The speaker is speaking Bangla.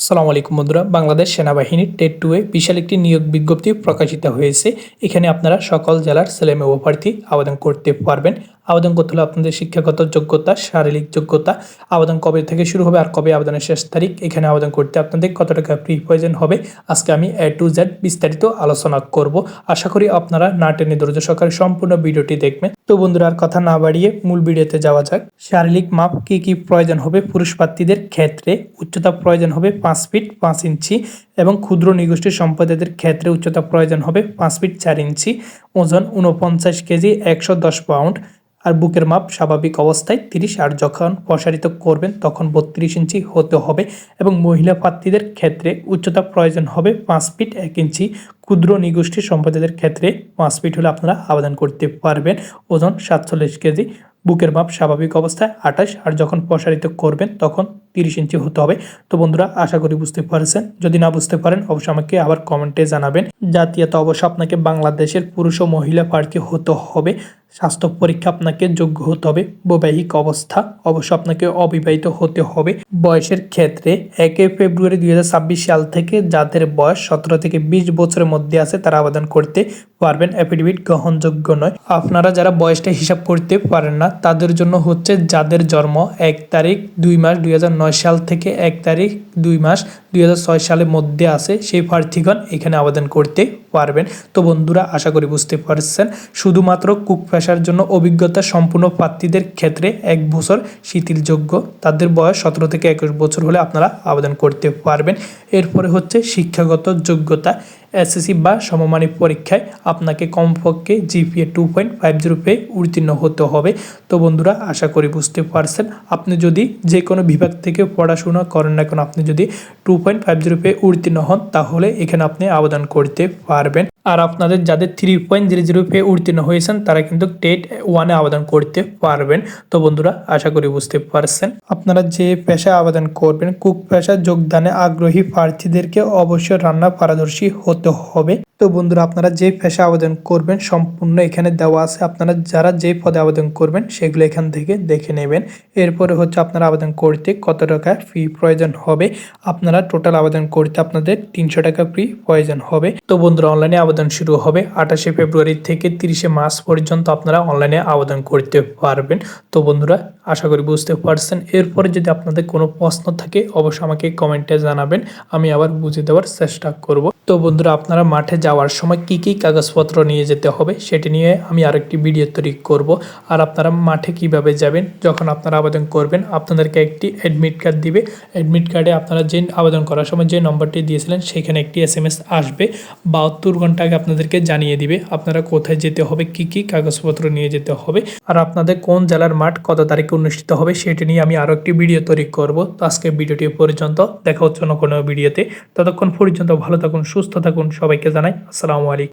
আসসালামু আলাইকুম বন্ধুরা, বাংলাদেশ সেনাবাহিনীর টেট টু এ বিশাল একটি নিয়োগ বিজ্ঞপ্তি প্রকাশিত হয়েছে। এখানে আপনারা সকল জেলার ছেলেমেয়ে প্রার্থী আবেদন করতে পারবেন। আবেদন করতে হলে আপনাদের শিক্ষাগত যোগ্যতা, শারীরিক যোগ্যতা, আবেদন কবে থেকে শুরু হবে আর কবে আবেদনের শেষ তারিখ, এখানে আবেদন করতে আপনাদের কত টাকা ফ্রি প্রয়োজন হবে, আজকে আমি এ টু জেড বিস্তারিত আলোচনা করব। আশা করি আপনারা না টেনে সহকারে সম্পূর্ণ ভিডিওটি দেখবেন। তো বন্ধুরা, আর কথা না বাড়িয়ে মূল ভিডিওতে যাওয়া যাক। শারীরিক মাপ কি কি প্রয়োজন হবে পুরুষ প্রার্থীদের ক্ষেত্রে? উচ্চতা প্রয়োজন হবে পাঁচ ফিট পাঁচ ইঞ্চি এবং ক্ষুদ্র নিগোষ্ঠী সম্প্রদায়দের ক্ষেত্রে উচ্চতা প্রয়োজন হবে পাঁচ ফিট চার ইঞ্চি। ওজন উনপঞ্চাশ কেজি, একশো দশ পাউন্ড। আর বুকের মাপ স্বাভাবিক অবস্থায় তিরিশ, আর যখন প্রসারিত করবেন তখন বত্রিশ ইঞ্চি হতে হবে এবং মহিলা প্রার্থীদের ক্ষেত্রে উচ্চতা প্রয়োজন হবে পাঁচ ফিট এক ইঞ্চি। ক্ষুদ্র নিগোষ্ঠী সম্প্রদায়ের ক্ষেত্রে পাঁচ ফিট হলে আপনারা আবেদন করতে পারবেন। ওজন সাতচল্লিশ কেজি, বুকের মাপ স্বাভাবিক অবস্থায় আঠাশ, আর যখন প্রসারিত করবেন তখন তিরিশ ইঞ্চি হতে হবে। তো বন্ধুরা, আশা করি বুঝতে পারছেন। যদি না বুঝতে পারেন, অবশ্যই আমাকে আবার কমেন্টে জানাবেন। জাতীয়তা অবশ্য আপনাকে বাংলাদেশের পুরুষ ও মহিলা প্রার্থী হতে হবে। স্বাস্থ্য পরীক্ষা আপনাকে যোগ্য হতে হবে। বৈবাহিক অবস্থা অবশ্য আপনাকে অবিবাহিত হতে হবে। বয়সের ক্ষেত্রে একে ফেব্রুয়ারি দুই হাজার ছাব্বিশ সাল থেকে যাদের বয়স সতেরো থেকে বিশ বছরের মধ্যে আছে, তারা আবেদন করতে পারবেন। অ্যাফিডেভিট গ্রহণযোগ্য নয়। আপনারা যারা বয়সটা হিসাব করতে পারেন না, তাদের জন্য হচ্ছে যাদের জন্ম এক তারিখ দুই মাস দুই হাজার সাল থেকে এক তারিখ দুই মাস দুই হাজার ছয় সালের মধ্যে আছে সেই প্রার্থীগণ এখানে আবেদন করতে পারবেন। তো বন্ধুরা, আশা করি বুঝতে পারছেন। শুধুমাত্র কুক পেশার জন্য অভিজ্ঞতা সম্পূর্ণ প্রার্থীদের ক্ষেত্রে এক বছর শিথিলযোগ্য। তাদের বয়স সতেরো থেকে একুশ বছর হলে আপনারা আবেদন করতে পারবেন। এরপরে হচ্ছে শিক্ষাগত যোগ্যতা। এসএসসি বা সমমানিক পরীক্ষায় আপনাকে কমপক্ষে GPA two point five zero পেয়ে উত্তীর্ণ হতে হবে। তো বন্ধুরা, আশা করি বুঝতে পারছেন। আপনি যদি যে কোনো বিভাগ থেকে পড়াশোনা করেন না কেন, আপনি যদি টু পয়েন্ট ফাইভ জিরো পেয়ে উত্তীর্ণ হন, তাহলে এখানে আপনি আবেদন করতে পারবেন। আর আপনাদের যাদের থ্রি পয়েন্ট জিরো জিরো পেয়ে উত্তীর্ণ হয়েছেন, তারা কিন্তু টেট ওয়ানে আবেদন করতে পারবেন। তো বন্ধুরা, আশা করি বুঝতে পারছেন। আপনারা যে পেশায় আবেদন করবেন, কুক পেশা যোগদানে আগ্রহী প্রার্থীদেরকে অবশ্যই রান্না পারদর্শী হতে হবে। তো বন্ধুরা, আপনারা যে পেশা আবেদন করবেন, সম্পূর্ণ এখানে দেওয়া আছে। আপনারা যারা যে পদে আবেদন করবেন, সেগুলো এখান থেকে দেখে নেবেন। এরপরে হচ্ছে আপনারা আবেদন করতে কত টাকা ফি প্রয়োজন হবে। আপনারা টোটাল আবেদন করতে আপনাদের তিনশো টাকা ফি প্রয়োজন হবে। তো বন্ধুরা অনলাইনে আবেদন শুরু হবে আঠাশে ফেব্রুয়ারি থেকে তিরিশে মার্চ পর্যন্ত আপনারা অনলাইনে আবেদন করতে পারবেন। তো বন্ধুরা, আশা করি বুঝতে পারছেন। এরপরে যদি আপনাদের কোনো প্রশ্ন থাকে, অবশ্যই আমাকে কমেন্টে জানাবেন। আমি আবার বুঝে দেওয়ার চেষ্টা করব। তো বন্ধুরা, আপনারা মাঠে যাওয়ার সময় কি কি কাগজপত্র নিয়ে যেতে হবে সেটি নিয়ে আমি আরেকটি ভিডিও তৈরি করব। আর আপনারা মাঠে কীভাবে যাবেন, যখন আপনারা আবেদন করবেন, আপনাদেরকে একটি অ্যাডমিট কার্ড দিবে। অ্যাডমিট কার্ডে আপনারা যে আবেদন করার সময় যে নম্বরটি দিয়েছিলেন, সেখানে একটি এস আসবে। বাহাত্তর ঘণ্টা আগে আপনাদেরকে জানিয়ে দিবে আপনারা কোথায় যেতে হবে, কি কি কাগজপত্র নিয়ে যেতে হবে, আর আপনাদের কোন জেলার মাঠ কত তারিখে অনুষ্ঠিত হবে সেটি নিয়ে আমি আরও একটি ভিডিও তৈরি করব। তো আজকে ভিডিওটি পর্যন্ত, দেখা হচ্ছে অন্য কোনো ভিডিওতে। ততক্ষণ পর্যন্ত ভালো থাকুন, সুস্থ থাকুন, সবাইকে জানাই আসসালামু আলাইকুম।